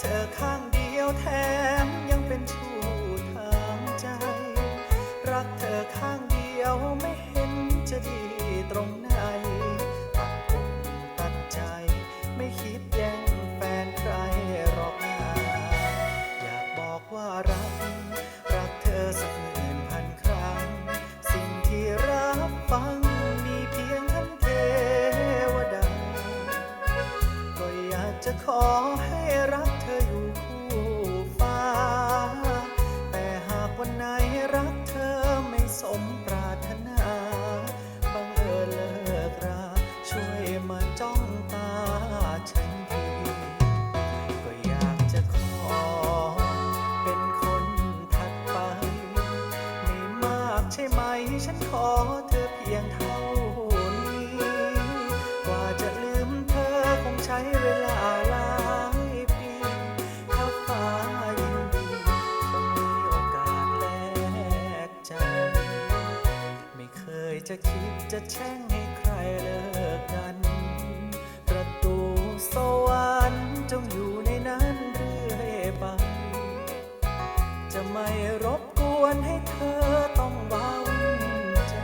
เธอข้างเดียวแถมยังเป็นชู้ทางใจ รักเธอข้างเดียวไม่เห็นจะดีตรงไหน จะขอให้รักเธออยู่คู่ฟ้า แต่หากวันไหนรักเธอไม่สมปรารถนา บังเอิญเลิกรา ช่วยมาจ้องตาฉันที ก็อยากจะขอ เป็นคนถัดไป ไม่มากใช่ไหมฉันขอเธอ จะคิดจะแช่งให้ใครเลิกกัน ประตูสวรรค์จงอยู่ในนั้นเรื่อยไป จะไม่รบกวนให้เธอต้องว้าวุ่นใจ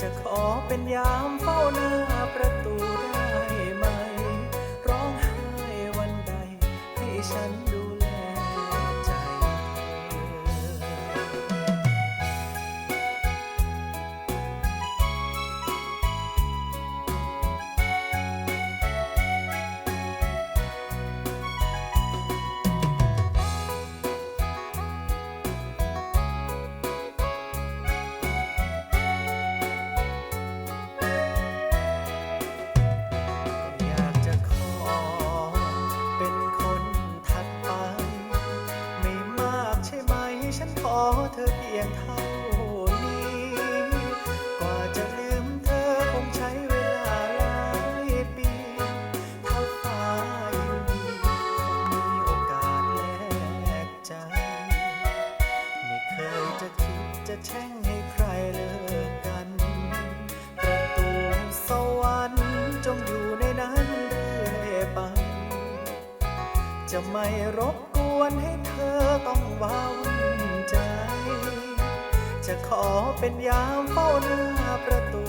จะขอเป็นยามเฝ้าหน้า ยงเท่านี้ กว่าจะลืมเธอคงใช้เวลาหลายปีถ้าฟ้ายินดีคงมีโอกาสแลกใจ ไม่เคยจะคิดจะแช่งให้ใครเลิกกัน ประตูสวรรค์จงอยู่ในนั้นเรื่อยไป จะไม่รบกวนให้เธอต้องว้าวุ่น จะขอเป็นยามเฝ้าหน้าประตู